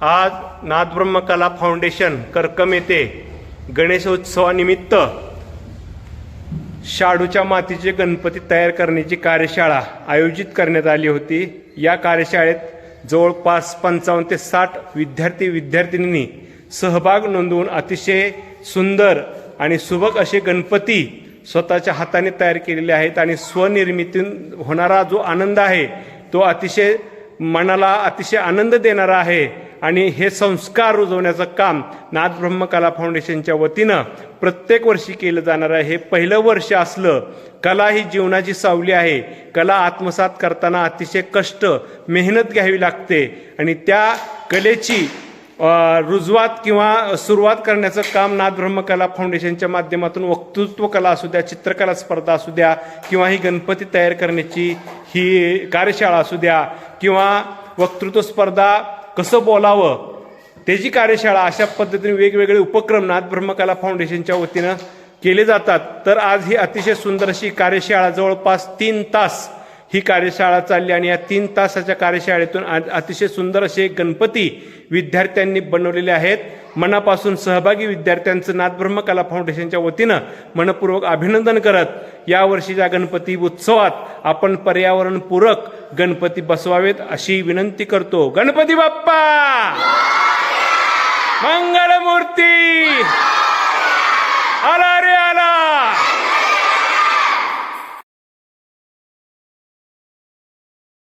आज नादब्रह्मकला फाउंडेशन करकम येथे गणेशोत्सवानिमित्त शाडूच्या मातीचे गणपती तयार करण्याची कार्यशाळा आयोजित करण्यात आली होती. या कार्यशाळेत जवळपास पंचावन्न ते साठ विद्यार्थी विद्यार्थिनींनी सहभाग नोंदवून अतिशय सुंदर आणि सुबक असे गणपती स्वतःच्या हाताने तयार केलेले आहेत आणि स्वनिर्मितीतून होणारा जो आनंद आहे तो अतिशय मनाला अतिशय आनंद देणारा आहे आणि हे संस्कार रुजवण्याचं काम नाथ ब्रह्मकला फाउंडेशनच्या वतीनं प्रत्येक वर्षी केलं जाणार आहे. हे पहिलं वर्ष असलं कला ही जीवनाची सावली आहे. कला आत्मसात करताना अतिशय कष्ट मेहनत घ्यावी लागते आणि त्या कलेची रुजवात किंवा सुरुवात करण्याचं काम नाथ ब्रह्मकला फाउंडेशनच्या माध्यमातून वक्तृत्व कला असू द्या चित्रकला स्पर्धा असू द्या किंवा ही गणपती तयार करण्याची ही कार्यशाळा असू द्या किंवा वक्तृत्व स्पर्धा कसं बोलावं त्याची कार्यशाळा अशा पद्धतीने वेगवेगळे उपक्रम नाथ ब्रह्मकला फाउंडेशनच्या वतीनं केले जातात तर आज ही अतिशय सुंदर अशी कार्यशाळा जवळपास तीन तास ही कार्यशाळा चालली आणि या तीन तासाच्या कार्यशाळेतून अतिशय सुंदर असे गणपती विद्यार्थ्यांनी बनवलेले आहेत. मनापासून सहभागी विद्यार्थ्यांचं नाथब्रह्म कला फाउंडेशनच्या वतीनं मनपूर्वक अभिनंदन करत यावर्षीच्या गणपती उत्सवात आपण पर्यावरणपूरक गणपती बसवावेत अशी विनंती करतो. गणपती बाप्पा! मंगलमूर्ती! आला रे आला